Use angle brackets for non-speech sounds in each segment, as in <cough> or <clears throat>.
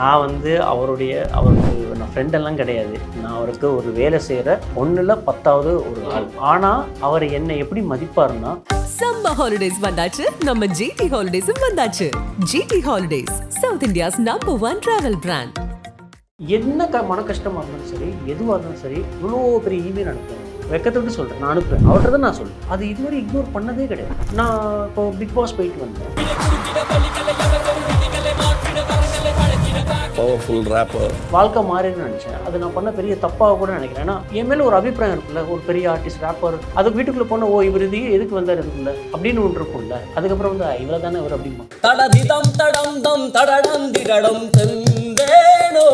நான் வந்து அவருடைய அவருக்கு நான் ஃப்ரெண்டெல்லாம் கிடையாது. நான் அவருக்கு ஒரு வேலை செய்கிற ஒன்றில் பத்தாவது ஒரு ஆள். ஆனால் அவர் என்னை எப்படி மதிப்பாருன்னா சம்மர் ஹாலிடேஸ் வந்தாச்சு. நம்ம ஜிடி ஹாலிடேஸும் வந்தாச்சு. GT holidays South India's number one travel brand என்ன க மன கஷ்டமாக இருந்தாலும் சரி எதுவாக இருந்தாலும் சரி இவ்வளோ பெரிய இமெயில் அனுப்புவேன் வெக்கத்தோடு சொல்கிறேன் நான் அனுப்புவேன் அவர்கிட்ட தான் நான் சொல்லுவேன் அது இதுவரை இக்னோர் பண்ணதே கிடையாது. நான் இப்போ பிக் பாஸ் போயிட்டு வந்தேன். பவர்ஃபுல் ரேப்பர் வாழ்க்கை மாறிடுன்னு நினச்சேன். அது நான் பண்ண பெரிய தப்பாக கூட நினைக்கிறேன். ஏன்னா என் மேலே ஒரு அபிப்பிராயம் இருக்குல்ல ஒரு பெரிய ஆர்டிஸ்ட் ரேப்பர் அது வீட்டுக்குள்ளே போன ஓ இவர் இது எதுக்கு வந்தார்? இதுக்குள்ள அப்படின்னு ஒன்று இருக்கும்ல. அதுக்கப்புறம் வந்து இவ்வளோ தானே இவர்? அப்படிமா தடதிதம் தடம் தம் தடடம் திகடம் தெந்தேனோ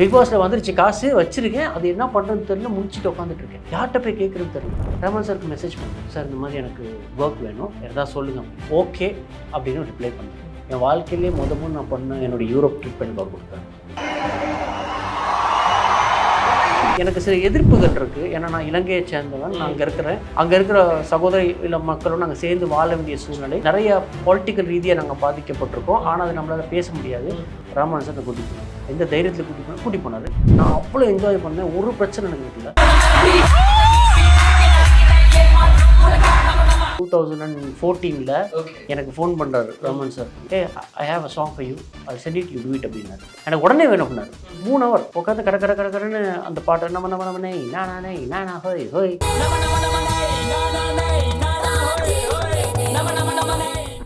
பிக் பாஸ்ல வந்துருச்சு காசு வச்சிருக்கேன். அது என்ன பண்ணுறதுன்னு தெரியல முடிச்சுட்டு உட்காந்துட்டு இருக்கேன். யார்கிட்ட போய் கேட்குறது தெரியல. ரமன் சாருக்கு மெசேஜ் பண்ணேன். சார் இந்த மாதிரி எனக்கு ஒர்க் வேணும். ஏதாவது சொல்லுங்க. ஓகே அப்படின்னு ரிப்ளை பண்ணேன். என் வாழ்க்கையிலே முத முத நான் பண்ண என்னோட யூரோப் ட்ரிப் அவர் கொடுத்தேன் எனக்கு சில எதிர்ப்புகள் இருக்குது ஏன்னா நான் இலங்கையை சேர்ந்தவன் நான் அங்கே இருக்கிறேன். அங்கே இருக்கிற சகோதரி இல்லை மக்களும் நாங்கள் சேர்ந்து வாழ வேண்டிய சூழ்நிலை. நிறைய பொலிட்டிக்கல் ரீதியாக நாங்கள் பாதிக்கப்பட்டிருக்கோம். ஆனால் அது நம்மளால் பேச முடியாது. ராமன் சார் கூட்டிட்டு போனேன் எந்த தைரியத்தில் கூட்டி போனார்? கூட்டி போனார். நான் அவ்வளோ என்ஜாய் பண்ணேன். ஒரு பிரச்சனை எனக்கு இல்லை. தௌசண்ட் அண்ட் ஃபோர்டீனில் எனக்கு ஃபோன் பண்ணுறாரு Raman sir hey I have a song for you I sent it you do it அப்படின்னாரு. எனக்கு உடனே வேணும் அப்படின்னாரு. மூணு ஹவர் உட்காந்து கட கட கட கடன்னு அந்த பாட்டை நம்ம நம்ம நம்ம நெய் நானா நெய் நானா ஹோய் ஹோய்.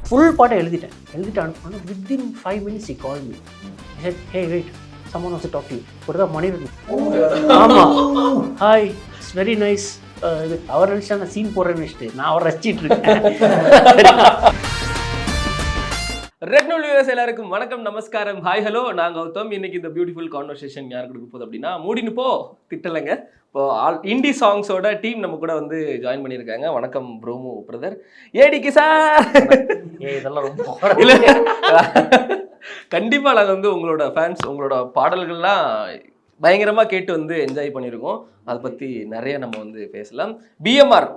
ஃபுல் பாட்டை எழுதிட்டேன். எழுதிட்டு within five minutes he call me hey wait someone was talk you ஒரு தான் மணி ஆமாம் ஹாய் இட்ஸ் வெரி நைஸ் இது அவர் நினச்சா நான் சீன் போடுறேன்னு வச்சுட்டு நான் அவர் ரசிச்சிட்டு இருக்கேன். ரெட் நூல் வியூவர்ஸ் எல்லாருக்கும் வணக்கம் நமஸ்காரம். ஹாய் ஹலோ நான் கௌதம். இன்னைக்கு இந்த பியூட்டிஃபுல் கான்வர்சேஷன் யார் கொடுக்க போகுது அப்படின்னா மூடின்னு போ. திட்டலைங்க. இப்போ ஆல் இண்டி சாங்ஸோட டீம் நம்ம கூட வந்து ஜாயின் பண்ணியிருக்காங்க. வணக்கம் ப்ரோமோ பிரதர் ஏடி கிசார் ஏ இதெல்லாம் ரொம்ப இல்ல. கண்டிப்பா நாங்க வந்து உங்களோட ஃபேன்ஸ் உங்களோட பாடல்கள்லாம் பயங்கரமா கேட்டு வந்து என்ஜாய் பண்ணியிருக்கோம் அதை பத்தி நிறைய நம்ம வந்து பேசலாம். பிஎம்ஆர்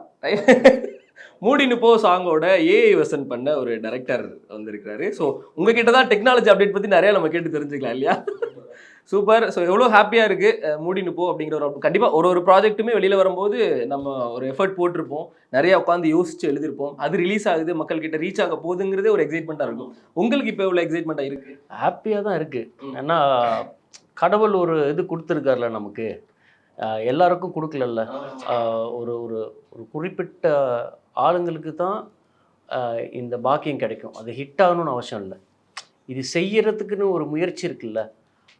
மூடின்னு போ சாங்கோட ஏஐ வசன் பண்ண ஒரு டைரக்டர் வந்திருக்கிறாரு. ஸோ உங்ககிட்ட தான் டெக்னாலஜி அப்டேட் பத்தி நிறைய நம்ம கேட்டு தெரிஞ்சுக்கலாம் இல்லையா? <laughs> சூப்பர் ஸோ எவ்வளோ ஹாப்பியாக இருக்குது மூடின்னு போ அப்படிங்கிற ஒரு கண்டிப்பாக ஒரு ஒரு ப்ராஜெக்ட்டுமே வெளியில் வரும்போது நம்ம ஒரு எஃபர்ட் போட்டிருப்போம். நிறைய உட்காந்து யோசிச்சு எழுதியிருப்போம். அது ரிலீஸ் ஆகுது மக்கள் கிட்ட ரீச் ஆக போகுதுங்கிறதே ஒரு எக்ஸைட்மெண்ட்டாக இருக்கும். உங்களுக்கு இப்போ எவ்வளோ எக்ஸைட்மெண்ட்டாக இருக்கு? ஹாப்பியாக தான் இருக்குது ஏன்னா கடவுள் ஒரு இது கொடுத்துருக்காருல நமக்கு. எல்லாருக்கும் கொடுக்கலல்ல. ஒரு ஒரு ஒரு குறிப்பிட்ட ஆளுங்களுக்கு தான் இந்த பாக்கியம் கிடைக்கும். அது ஹிட் ஆகணும்னு அவசியம் இல்லை. இது செய்யறதுக்குன்னு ஒரு முயற்சி இருக்குல்ல.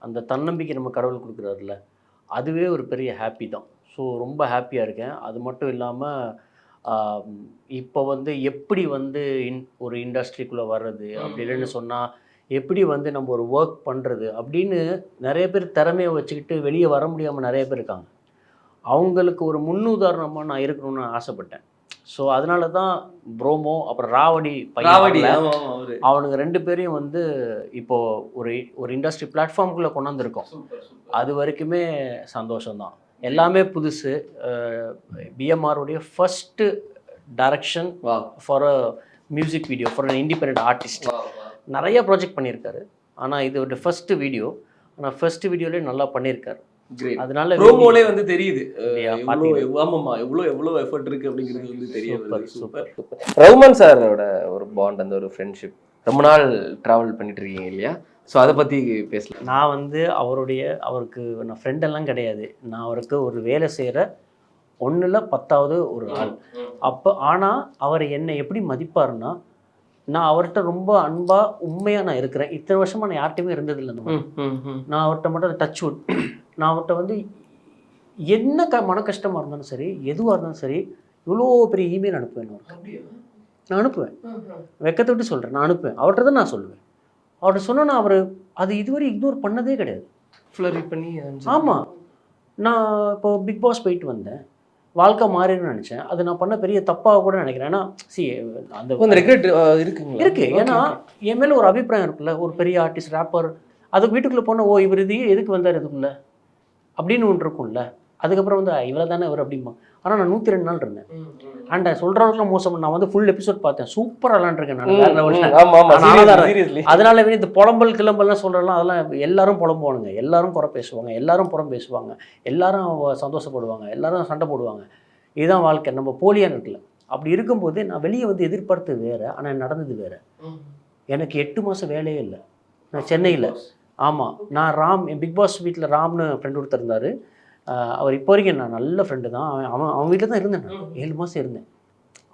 அந்த தன்னம்பிக்கை நம்ம கடவுள் கொடுக்குறாருல அதுவே ஒரு பெரிய ஹாப்பி தான். ஸோ ரொம்ப ஹாப்பியாக இருக்கேன். அது மட்டும் இல்லாமல் இப்போ வந்து எப்படி வந்து இன் ஒரு இண்டஸ்ட்ரிக்குள்ளே வர்றது? அப்படி இல்லைன்னு சொன்னால் எப்படி வந்து நம்ம ஒரு ஒர்க் பண்ணுறது அப்படின்னு நிறைய பேர் திறமையை வச்சுக்கிட்டு வெளியே வர முடியாமல் நிறைய பேர் இருக்காங்க. அவங்களுக்கு ஒரு முன்னுதாரணமாக நான் இருக்கணும்னு ஆசைப்பட்டேன். ஸோ அதனால தான் ப்ரோமோ அப்புறம் ராவடி ராவடி. அவனுங்க ரெண்டு பேரையும் வந்து இப்போ ஒரு ஒரு இண்டஸ்ட்ரி பிளாட்ஃபார்முக்குள்ளே கொண்டாந்துருக்கோம். அது வரைக்குமே சந்தோஷம்தான். எல்லாமே புதுசு. பிஎம்ஆருடைய first direction. For a music video for an independent artist. நிறைய ப்ராஜெக்ட் பண்ணியிருக்காரு. ஆனால் இது ஒரு ஃபஸ்ட்டு வீடியோ ஆனால் ஃபர்ஸ்ட் வீடியோலேயே நல்லா பண்ணியிருக்காரு. Great. அதனால ப்ரோமோலே வந்து தெரியுது. இல்லையா? எவ்வளோ எவ்வளோ எஃபர்ட் இருக்கு அப்படிங்கிறது வந்து தெரிய Super, வருது. super. சூப்பர் ரகுமான் சாரோட ஒரு பாண்ட் அந்த ஒரு ஃப்ரெண்ட்ஷிப் ரொம்ப நாள் டிராவல் பண்ணிட்டு இருக்கீங்க இல்லையா? ஸோ அதை பத்தி பேசலாம். நான் வந்து அவருடைய அவருக்கு நான் ஃப்ரெண்டெல்லாம் கிடையாது. நான் அவருக்கு ஒரு வேலை செய்கிற ஒன்றில் பத்தாவது ஒரு ஆள். அப்போ ஆனால் அவர் என்னை எப்படி மதிப்பாருன்னா நான் அவர்கிட்ட ரொம்ப அன்பாக உண்மையாக நான் இருக்கிறேன். இத்தனை வருஷமாக நான் யார்கிட்டயுமே இருந்ததில்லை இந்த மாதிரி. நான் அவர்கிட்ட மட்டும் டச் வுட் <clears throat> நான் அவர்கிட்ட வந்து என்ன க மன கஷ்டமாக இருந்தாலும் சரி எதுவாக இருந்தாலும் சரி இவ்வளோ பெரிய இமெயில் அனுப்புவேன் நான் அவருக்கு நான் அனுப்புவேன். வெக்கத்தை விட்டு சொல்கிறேன் நான் அனுப்புவேன். அவர்கிட்ட தான் நான் சொல்லுவேன். அவர்கிட்ட சொன்னா அவர் அது இதுவரை இக்னோர் பண்ணதே கிடையாது. ஃப்ளரி பண்ணி. ஆமாம் நான் இப்போ பிக் பாஸ் போயிட்டு வந்தேன். வாழ்க்கை மாறிடும்னு நினச்சேன். அது நான் பண்ண பெரிய தப்பாக கூட நினைக்கிறேன். ஏன்னா சி அந்த ரெக்ரெட் இருக்குங்களா? இருக்கு. ஏன்னா என் மேல ஒரு அபிப்பிராயம் இருக்குல்ல. ஒரு பெரிய ஆர்டிஸ்ட் ரேப்பர் அது வீட்டுக்குள்ள போன ஓ இவர் இது எதுக்கு வந்தார் இதுக்குள்ள அப்படின்னு ஒன்று இருக்கும்ல. அதுக்கப்புறம் வந்து இவ்வளோ தானே இவர்? அப்படிம்பா ஆனால் நான் நூற்றி ரெண்டு நாள் இருந்தேன். அண்ட் சொல்கிறவங்களுக்குலாம் மோசம். நான் வந்து ஃபுல் எபிசோட் பார்த்தேன். சூப்பராக விளாண்டுருக்கேன் நான். அதனால இந்த புலம்பல் கிளம்பல்லாம் சொல்கிறலாம் அதெல்லாம் எல்லாரும் புலம்புவானுங்க. எல்லாரும் குறை பேசுவாங்க. எல்லாரும் புறம் பேசுவாங்க. எல்லாரும் சந்தோஷப்படுவாங்க. எல்லாரும் சண்டை போடுவாங்க. இதுதான் வாழ்க்கை. நம்ம போலியாக இருக்குல்ல அப்படி இருக்கும்போது நான் வெளியே வந்து எதிர்பார்த்தது வேற ஆனால் நடந்தது வேற. எனக்கு எட்டு மாதம் வேலையே இல்லை. நான் சென்னையில். ஆமாம் நான் ராம் என் பிக் பாஸ் வீட்டில் ராம்னு ஃப்ரெண்ட் ஒருத்தர் இருந்தார். அவர் இப்போ வரைக்கும் நான் நல்ல ஃப்ரெண்டு தான். அவன் அவன் அவன் வீட்டில் தான் இருந்தேன் நான். ஏழு மாதம் இருந்தேன்.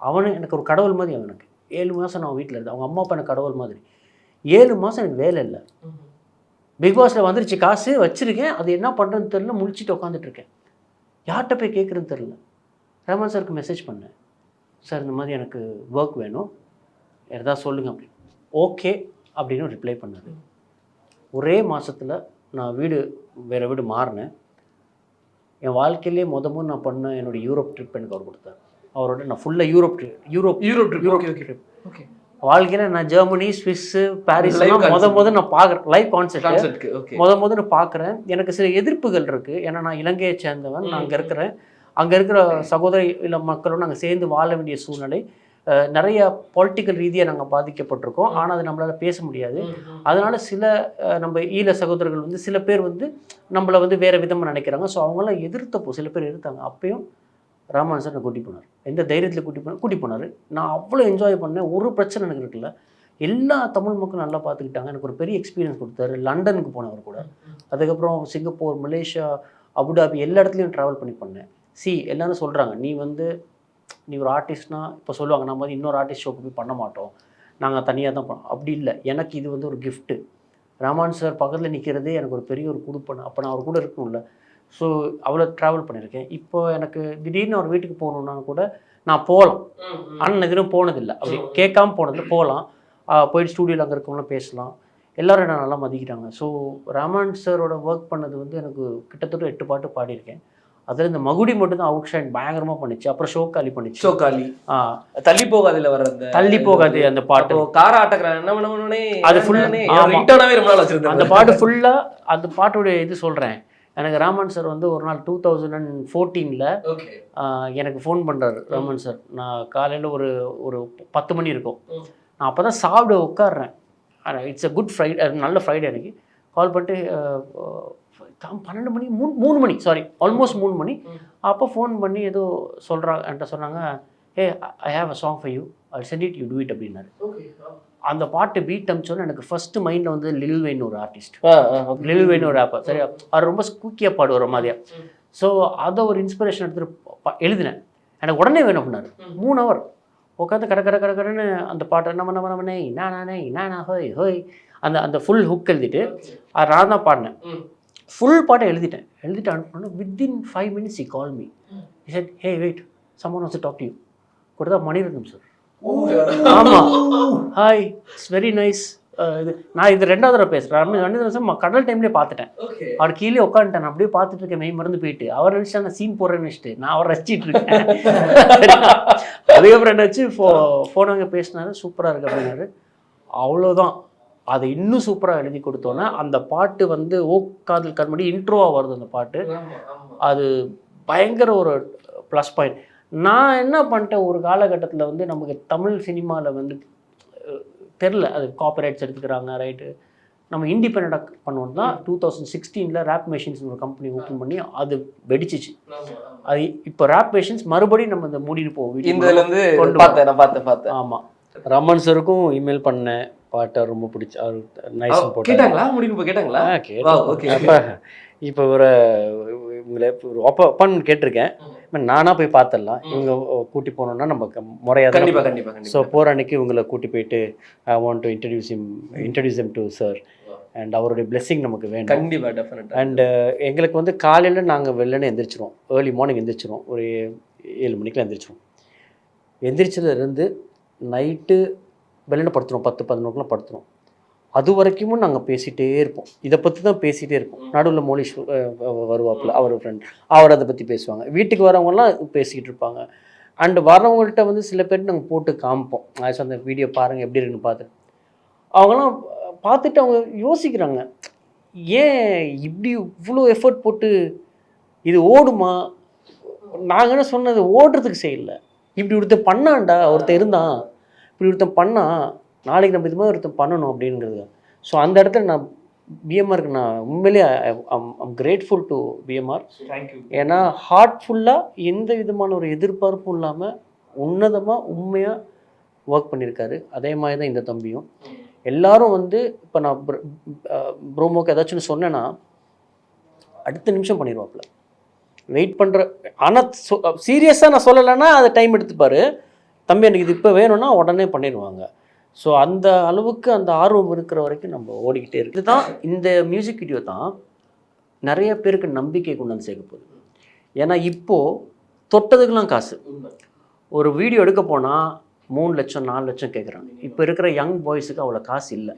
அவனு எனக்கு ஒரு கடவுள் மாதிரி அவன் எனக்கு ஏழு மாதம் நான் வீட்டில் இருந்தேன். அவங்க அம்மா அப்பா எனக்கு கடவுள் மாதிரி. ஏழு மாதம் எனக்கு வேலை இல்லை. பிக் பாஸில் வந்துருச்சு காசு வச்சுருக்கேன். அது என்ன பண்ணுறதுன்னு தெரில முழிச்சிட்டு உட்காந்துட்டு இருக்கேன். யார்கிட்ட போய் கேட்குறதுன்னு தெரில ரஹ்மான் சாருக்கு மெசேஜ் பண்ணேன். சார் இந்த மாதிரி எனக்கு ஒர்க் வேணும். எதாவது சொல்லுங்க அப்படி. ஓகே அப்படின்னு ரிப்ளை பண்ணாரு. ஒரே மாசத்துல நான் வீடு வேறு வீடு மாறினேன். என் வாழ்க்கையிலே முத முத நான் பண்ண என்னோட யூரோப் ட்ரிப் எனக்கு அவர் கொடுத்தார். அவரோட நான் ஃபுல்லாக Europe trip Europe Europe trip Europe trip okay வாழ்க்கையில் நான் ஜெர்மனி ஸ்விஸ்ஸு பாரிஸ் முத. முத நான் பார்க்குறேன். லைவ் கான்செர்ட் முத முத நான் பார்க்குறேன். எனக்கு சில எதிர்ப்புகள் இருக்குது ஏன்னா நான் இலங்கையை சேர்ந்தவன். நான் அங்கே இருக்கிறேன். அங்கே இருக்கிற சகோதரி இல்லை மக்களோடு நாங்கள் சேர்ந்து வாழ வேண்டிய சூழ்நிலை. நிறைய பொலிட்டிக்கல் ரீதியாக நாங்கள் பாதிக்கப்பட்டிருக்கோம். ஆனால் அது நம்மளால் பேச முடியாது. அதனால சில நம்ம ஈழ சகோதரர்கள் வந்து சில பேர் வந்து நம்மளை வந்து வேறு விதமாக நினைக்கிறாங்க. ஸோ அவங்களாம் எதிர்த்தப்போ சில பேர் எதிர்த்தாங்க. அப்பயும் ராமான் சார் கூட்டி போனார். எந்த தைரியத்தில் கூட்டி போனார் கூட்டி போனார். நான் அவ்வளோ என்ஜாய் பண்ணேன். ஒரு பிரச்சனை எனக்கு இருக்குல்ல. எல்லா தமிழ் மக்களும் நல்லா பார்த்துக்கிட்டாங்க எனக்கு ஒரு பெரிய எக்ஸ்பீரியன்ஸ் கொடுத்தாரு. லண்டனுக்கு போனவர் கூட. அதுக்கப்புறம் சிங்கப்பூர் மலேசியா அபுதாபி எல்லா இடத்துலையும் ட்ராவல் பண்ணி பண்ணேன். சி எல்லாரும் சொல்கிறாங்க நீ வந்து நீ ஒரு ஆர்டிஸ்ட்னா இப்போ சொல்லுவாங்க நம்ம வந்து இன்னொரு ஆர்டிஸ்ட் ஷோக்கு போய் பண்ண மாட்டோம். நாங்கள் தனியாக தான் பண்ணோம் அப்படி இல்லை. எனக்கு இது வந்து ஒரு கிஃப்ட்டு ராமான் சார் பக்கத்தில் நிற்கிறதே எனக்கு ஒரு பெரிய ஒரு கொடுப்பன. அப்போ நான் அவர் கூட இருக்கணும்ல. ஸோ அவ்வளோ ட்ராவல் பண்ணியிருக்கேன் இப்போ எனக்கு திடீர்னு அவர் வீட்டுக்கு போகணுன்னா கூட நான் போகலாம். ஆனால் எதுவும் போனதில்லை. அப்படி கேட்காம போனதில்லை. போகலாம். போயிட்டு ஸ்டூடியோவில் அங்கே இருக்கவங்களாம் பேசலாம். எல்லாரும் என்ன நல்லா மதிக்கிறாங்க. ஸோ ராமான் சாரோட ஒர்க் பண்ணது வந்து எனக்கு கிட்டத்தட்ட எட்டு பாட்டு பாடியிருக்கேன். அதில் இந்த மகுடி மட்டும் தான் அவுட் ஷைன் பயங்கரமாக பண்ணிச்சு. அப்புறம் ஷோக்காலி பண்ணிச்சு. சோகாலி ஆ, தள்ளி போகாதுல வர அந்த தள்ளி போகாது அந்த பாட்டு. கார ஆட்டக்கிறான் என்ன பண்ணவனே அது. ரிங்டோனாவே ரொம்ப நாள் வச்சிருந்தேன். அந்த பாட்டு ஃபுல்லாக அந்த பாட்டுடைய இது சொல்கிறேன் எனக்கு ராமன் சார் வந்து ஒரு நாள் டூ தௌசண்ட் அண்ட் ஃபோர்டீனில் எனக்கு ஃபோன் பண்ணுறாரு ராமன் சார் நான் காலையில் ஒரு ஒரு பத்து மணி இருக்கும். நான் அப்போ தான் சாப்பிட உட்காடுறேன் இட்ஸ் a குட் ஃப்ரைடே நல்ல ஃப்ரைடே எனக்கு. கால் பண்ணிட்டு அஹ், பன்னெண்டு மணி மூணு மூணு மணி சாரி ஆல்மோஸ்ட் மூணு மணி. அப்போ ஃபோன் பண்ணி ஏதோ சொல்கிறாங்க என்கிட்ட சொன்னாங்க hey I have a song for you I sent it you do it அப்படின்னாரு அந்த பாட்டு பீட் அமிச்சோன்னு எனக்கு ஃபர்ஸ்ட் மைண்டில் வந்து லில் வெயின் ஒரு ஆர்டிஸ்ட். லில் வெயின் ஒரு ஆப்பர் சரியா அவர் ரொம்ப ஸ்கூக்கியாக பாடுவார் மாதிரியா. ஸோ அதை ஒரு இன்ஸ்பிரேஷன் எடுத்துட்டு ப- எழுதினேன் எனக்கு உடனே வேணும் அப்படின்னாரு. மூணு ஹவர் உட்காந்து கட கட கட கடன்னு அந்த பாட்டை நம்ம நம்ம நம்ம நெய் நான் ஹோய் ஹோய் அந்த அந்த ஃபுல் ஹுக் எழுதிட்டு அது நான் தான் பாடினேன். ஃபுல் பாட்டை எழுதிட்டேன். எழுதிட்டு அனுப்பணும் within five minutes he call me said hey wait to talk to you. கொடுத்தா மணிரத்னம் சார் ஆமாம் ஹாய் இட்ஸ் வெரி நைஸ் இது நான் இது ரெண்டாவது தடவை பேசுகிறேன் மணிரத்னம் சார் கடல் டைம்லேயே பார்த்துட்டேன். அவர் கீழே உட்காந்துட்டேன் அப்படியே பார்த்துட்டு இருக்கேன். மெய் மறந்து போயிட்டு. அவர் நினச்சா நான் சீன் போடுறேன்னு நினச்சிட்டு நான் அவர் ரசிச்சிட்டு இருக்கேன். <laughs> அதுக்கப்புறம் என்னாச்சு ஃபோ ஃபோன் அங்கே பேசினாரு. சூப்பராக இருக்கு அப்படின்னாரு. அவ்வளோதான் அதை இன்னும் சூப்பராக எழுதி கொடுத்தோன்னே அந்த பாட்டு வந்து ஓ காதல் கண்மணி இன்ட்ரோவாக வருது அந்த பாட்டு. அது பயங்கர ஒரு ப்ளஸ் பாயிண்ட் நான் என்ன பண்ணிட்டேன் ஒரு காலகட்டத்தில் வந்து நமக்கு தமிழ் சினிமாவில் வந்து தெரில அது காப்பரேட்ஸ் எடுத்துக்கிறாங்க ரைட்டு நம்ம இண்டிபெண்டாக பண்ணுவோம் தான் டூ தௌசண்ட் சிக்ஸ்டீனில் ரேப் மெஷின்ஸ் ஒரு கம்பெனி ஓப்பன் பண்ணி அது வெடிச்சிச்சு. அது இப்போ ரேப் மெஷின்ஸ் மறுபடியும் நம்ம இந்த மூடிட்டு போவோம் இந்த இதுல இருந்து கொண்டு பார்த்தேன் நான் பார்த்தேன் பார்த்தேன் ஆமாம் ரமன் சருக்கும் இமெயில் பண்ணேன். பாட்டை ரொம்ப பிடிச்சி அவர் நைஸ் கேட்டாங்களா? இப்ப கேட்டாங்களா. அப்போ இப்போ ஒரு இவங்களை ஒரு ஒப்ப ஒப்பன் கேட்டிருக்கேன். நானாக போய் பார்த்துடலாம் இவங்க கூட்டி போனோம்னா நம்ம முறையாக கண்டிப்பா கண்டிப்பா ஸோ போகிற அன்னைக்கு இவங்களை கூட்டி போயிட்டு I want to introduce him introduce him to sir and அவருடைய blessing நமக்கு வேணும். கண்டிப்பா டெஃபினட்டா அண்டு எங்களுக்கு வந்து காலையில் நாங்கள் வெள்ளனே எந்திரிச்சிருவோம். Early morning எந்திரிச்சிருவோம். ஒரு ஏழு மணிக்கெலாம் எந்திரிச்சிருவோம். எந்திரிச்சதுலேருந்து நைட்டு வெள்ளனை படுத்துருவோம். பத்து பதினொன்றுக்குலாம் படுத்துருவோம். அது வரைக்கும் நாங்கள் பேசிகிட்டே இருப்போம். இதை பற்றி தான் பேசிகிட்டே இருப்போம். நடுவில் மோலிஷ் வருவாப்புல அவர் ஃப்ரெண்ட் அவர் அதை பற்றி பேசுவாங்க. வீட்டுக்கு வரவங்கலாம் பேசிக்கிட்டு இருப்பாங்க. அண்டு வரவங்கள்ட்ட வந்து சில பேர் நாங்கள் போட்டு காமிப்போம். ஆக்சுவலி அந்த வீடியோ பாருங்கள் எப்படி இருக்குன்னு பார்த்து. அவங்களாம் பார்த்துட்டு அவங்க யோசிக்கிறாங்க. ஏன் இப்படி இவ்வளோ எஃபர்ட் போட்டு இது ஓடுமா? நாங்கள் என்ன சொன்னது ஓடுறதுக்கு செய்யல. இப்படி ஒருத்தன் பண்ணான்டா ஒருத்தன் இருந்தான். இப்படி ஒருத்தன் பண்ணான் நாளைக்கு நம்ம இது மாதிரி ஒருத்தன் பண்ணணும் அப்படிங்கிறது. ஸோ அந்த இடத்துல நான் பிஎம்ஆருக்கு நான் உண்மையிலேயே ஐம் கிரேட்ஃபுல் டு பிஎம்ஆர் ஏன்னா ஹார்ட்ஃபுல்லாக எந்த விதமான ஒரு எதிர்பார்ப்பும் இல்லாமல் உன்னதமாக உண்மையாக ஒர்க் பண்ணியிருக்காரு அதே மாதிரி தான் இந்த தம்பியும். எல்லாரும் வந்து இப்போ நான் ப்ரோமோக்கு ஏதாச்சும் சொன்னேன்னா அடுத்த நிமிஷம் பண்ணிடுவாப்புல வெயிட் பண்ணுற ஆனால் சீரியஸாக நான் சொல்லலைன்னா அதை டைம் எடுத்துப்பாரு. தம்பி எனக்கு இது இப்போ வேணும்னா உடனே பண்ணிடுவாங்க. ஸோ அந்த அளவுக்கு அந்த ஆர்வம் இருக்கிற வரைக்கும் நம்ம ஓடிக்கிட்டே இருக்கு. இதுதான் இந்த மியூசிக் வீடியோ தான் நிறைய பேருக்கு நம்பிக்கை கொண்டு வந்து சேர்க்க போகுது. ஏன்னா இப்போது தொட்டதுக்கெலாம் காசு. ஒரு வீடியோ எடுக்க போனால் மூணு லட்சம் நாலு லட்சம் கேட்குறாங்க இப்போ இருக்கிற யங் பாய்ஸுக்கு அவ்வளோ காசு இல்லை.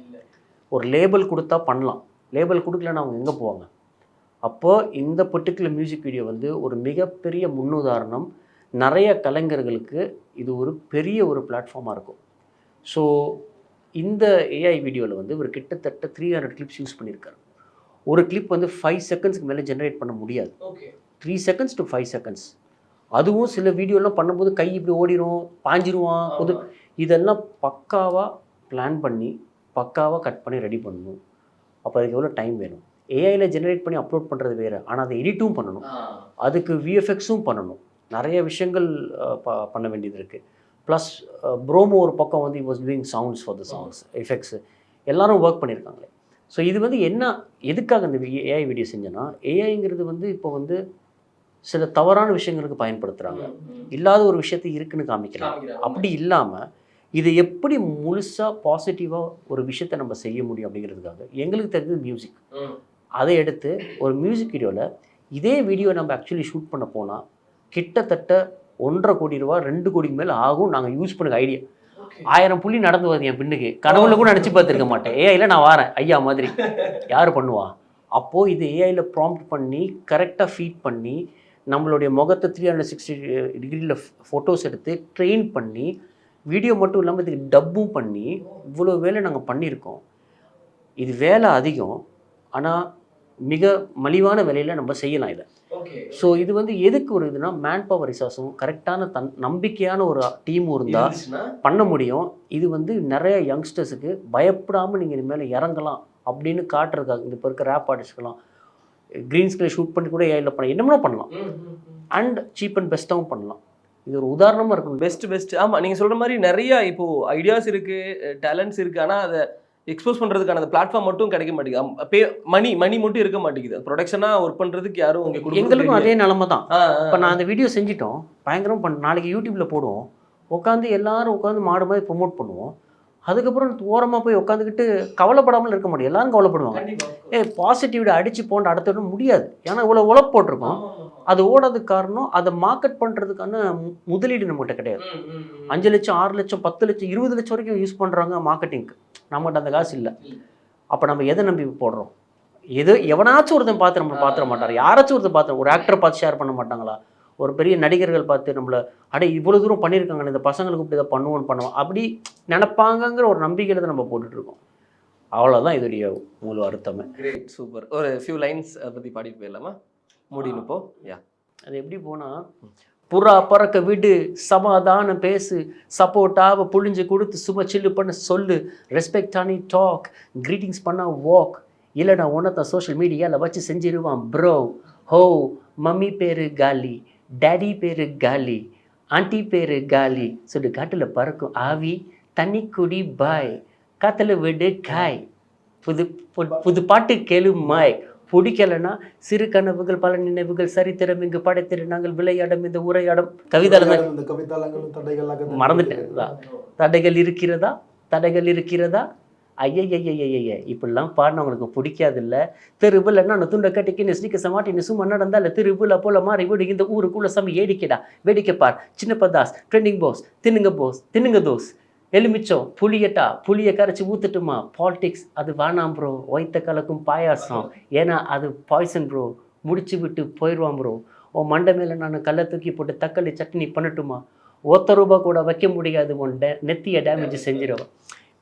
ஒரு லேபிள் கொடுத்தா பண்ணலாம். லேபிள் கொடுக்கலன்னா அவங்க எங்கே போவாங்க? அப்போது இந்த பர்டிகுலர் மியூசிக் வீடியோ வந்து ஒரு மிகப்பெரிய முன்னுதாரணம் நிறைய கலைஞர்களுக்கு இது ஒரு பெரிய ஒரு பிளாட்ஃபார்மாக இருக்கும். ஸோ இந்த ஏஐ வீடியோவில் வந்து ஒரு கிட்டத்தட்ட த்ரீ ஹண்ட்ரட் கிளிப்ஸ் யூஸ் பண்ணியிருக்காரு ஒரு கிளிப் வந்து ஃபைவ் செகண்ட்ஸ்க்கு மேலே ஜென்ரேட் பண்ண முடியாது. Three seconds to five seconds அதுவும் சில வீடியோலாம் பண்ணும்போது கை இப்படி ஓடிரும் பாஞ்சிருவான் புது இதெல்லாம் பக்காவாக பிளான் பண்ணி பக்காவாக கட் பண்ணி ரெடி பண்ணணும். அப்போ அதுக்கு எவ்வளோ டைம் வேணும்? ஏஐயில் ஜெனரேட் பண்ணி அப்லோட் பண்ணுறது வேறு. ஆனால் அதை எடிட்டும் பண்ணணும். அதுக்கு விஎஃப்எக்ஸும் பண்ணணும். நிறைய விஷயங்கள் பண்ண வேண்டியது இருக்குது ப்ளஸ் ப்ரோமோ ஒரு பக்கம் வந்து was doing sounds for the songs effects எல்லாரும் ஒர்க் பண்ணியிருக்காங்களே. ஸோ இது வந்து என்ன எதுக்காக இந்த ஏஐ வீடியோ செஞ்சேன்னா ஏஐங்கிறது வந்து இப்போ வந்து சில தவறான விஷயங்களுக்கு பயன்படுத்துகிறாங்க இல்லாத ஒரு விஷயத்தை இருக்குன்னு காமிக்கிறாங்க. அப்படி இல்லாமல் இதை எப்படி முழுசாக பாசிட்டிவாக ஒரு விஷயத்தை நம்ம செய்ய முடியும் அப்படிங்கிறதுக்காக எங்களுக்கு தெரிஞ்சது மியூசிக் அதை எடுத்து ஒரு மியூசிக் வீடியோவில் இதே வீடியோ நம்ம ஆக்சுவலி ஷூட் பண்ண போனால் கிட்டத்தட்ட ஒன்றரை கோடி ரூபா ரெண்டு கோடிக்கு மேலே ஆகும். நாங்கள் யூஸ் பண்ண ஐடியா ஆயிரம் புள்ளி நடந்து வருது என் பின்னுக்கு. கனவுல கூட நினச்சி பார்த்துருக்க மாட்டேன். ஏஐயில் நான் வரேன். ஐயா மாதிரி. யார் பண்ணுவா? அப்போது இது ஏஐயில் ப்ராம்ப்ட் பண்ணி கரெக்டாக ஃபீட் பண்ணி நம்மளுடைய முகத்தை த்ரீ ஹண்ட்ரட் சிக்ஸ்டி டிகிரியில் ஃபோட்டோஸ் எடுத்து ட்ரெயின் பண்ணி வீடியோ மட்டும் இல்லாமல் இதுக்கு டப்பும் பண்ணி இவ்வளோ வேலை நாங்கள் பண்ணியிருக்கோம். இது வேலை அதிகம். ஆனால் மிக மலிவான விலையில் நம்ம செய்யலாம் இதை. ஸோ இது வந்து எதுக்கு ஒரு இதுனா மேன் பவர் ரிசோர்ஸும் கரெக்டான தன் நம்பிக்கையான ஒரு டீமும் இருந்தால் பண்ண முடியும். இது வந்து நிறைய யங்ஸ்டர்ஸுக்கு பயப்படாமல் நீங்கள் இது மேலே இறங்கலாம் அப்படின்னு காட்டுறதுக்காக இந்த இப்போ இருக்க ரேப் ஆர்டிஸ்ட்கெல்லாம் க்ரீன் ஸ்கிரீன் ஷூட் பண்ணி கூட ஏஐயில் பண்ணலாம். என்னமோ பண்ணலாம். அண்ட் சீப் அண்ட் பெஸ்ட்டாகவும் பண்ணலாம். இது ஒரு உதாரணமாக இருக்கணும். பெஸ்ட் பெஸ்ட் ஆமா நீங்க சொல்ற மாதிரி நிறைய இப்போ ஐடியாஸ் இருக்கு டேலண்ட்ஸ் இருக்கு. ஆனா அதை எக்ஸ்போஸ் பண்றதுக்கான அந்த பிளாட்ஃபார்ம் மட்டும் கிடைக்க மாட்டேங்குது. பே மணி மணி மட்டும் இருக்க மாட்டேங்குது. ப்ரொடக்ஷனா ஒர்க் பண்றதுக்கு யாரும் உங்க குடும்பத்துல எங்களுக்கும். அதே நிலமை தான். இப்போ நான் அந்த வீடியோ செஞ்சிட்டோம். பயங்கரம் பண்ண நாளைக்கு யூடியூப்பில் போடுவோம். உட்காந்து எல்லாரும் உட்காந்து மாடு மாதிரி ப்ரொமோட் பண்ணுவோம். அதுக்கப்புறம் ஓரமாக போய் உட்காந்துக்கிட்டு கவலைப்படாமல் இருக்க முடியும். எல்லாரும் கவலைப்படுவாங்க. ஏ பாசிட்டிவிட்டி அடிச்சு போண்டு அடுத்த விட முடியாது. ஏன்னா இவ்வளோ உழப்பு போட்டிருக்கோம். அது ஓடாததுக்கு காரணம் அதை மார்க்கெட் பண்ணுறதுக்கான முதலீடு நம்மகிட்ட கிடையாது. அஞ்சு லட்சம் ஆறு லட்சம் பத்து லட்சம் இருபது லட்சம் வரைக்கும் யூஸ் பண்ணுறாங்க மார்க்கெட்டிங்க்கு நம்மகிட்ட அந்த காசு இல்லை. அப்போ நம்ம எதை நம்பி போடுறோம்? எது எவனாச்சும் ஒருத்தன் பார்த்து நம்மளை பார்த்துட மாட்டார். யாராச்சும் ஒருத்தன் பார்த்து ஒரு ஆக்டரை பார்த்து ஷேர் பண்ண மாட்டாங்களா? ஒரு பெரிய நடிகர்கள் பார்த்து நம்மளை அடே இவ்வளோ தூரம் பண்ணியிருக்காங்க இந்த பசங்களுக்கு இப்படி இதை பண்ணுவோன்னு பண்ணுவோம் அப்படி நினைப்பாங்கங்கிற ஒரு நம்பிக்கையில் தான் நம்ம போட்டுட்டு இருக்கோம். அவ்வளோதான் இதோடைய முழு அர்த்தமே. கிரேட் சூப்பர் ஒரு ஃபியூ லைன்ஸ் பத்தி பாடிட்டு போயிடலாமா? முடியும் இப்போ யா அது எப்படி போனால் புறா பறக்க விடு சமாதானம் பேசு சப்போர்ட்டாக புழிஞ்சு கொடுத்து சும்மா சில்லு பண்ண சொல்லு ரெஸ்பெக்ட் ஆனி டாக் greetings பண்ண வாக் இல்லைடா உன்னத்தை சோஷியல் மீடியாவில் வச்சு செஞ்சிருவான் ப்ரோ ஹோ மம்மி பேரு காலி. டேடி பேரு காலி ஆண்டி பேரு காலி சொல்லு காட்டில் பறக்கும் ஆவி தண்ணி குடி பாய் காத்துல விடு காய். புது புது பாட்டு கேளு மாய். பிடிக்கலன்னா சிறு கனவுகள் பல நினைவுகள் சரித்திரம் இங்கு படைத்திரு நாங்கள் விளையாடும் இந்த உரையாடும். கவிதாலங்களும் தடைகளாக மறந்துட்டேன். தடைகள் இருக்கிறதா? தடைகள் இருக்கிறதா? ஐயய்யய்யய்ய இப்படிலாம் பாடினவங்களுக்கு பிடிக்காது இல்லை தெருவில் நான் துண்டை கட்டிக்கு நெஸ்டிக்க சமாட்டி நெசுமா நடந்தால தெருவில் போல மாறி விடு இந்த ஊருக்குள்ள சமி ஏடிக்கடா வேடிக்கை பார் சின்னப்ப தாஸ் ட்ரெண்டிங் போஸ் தின்னுங்க போஸ் தின்னுங்க தோஸ். எலுமிச்சம் புளியட்டா புளியை கரைச்சி ஊத்துட்டுமா பாலிடிக்ஸ் அது வேணாம் ப்ரோ ஒய்த்த கலக்கும் பாயாசம். ஏன்னா அது பாய்சன் ப்ரோ முடிச்சு விட்டு போயிடுவான் ப்ரோ உன் மண்டை மேலே நான் கல்லை தூக்கி போட்டு தக்காளி சட்னி பண்ணட்டுமா? ஒத்த ரூபா கூட வைக்க முடியாது உன் டே நெத்தியை டேமேஜ் செஞ்சிடும்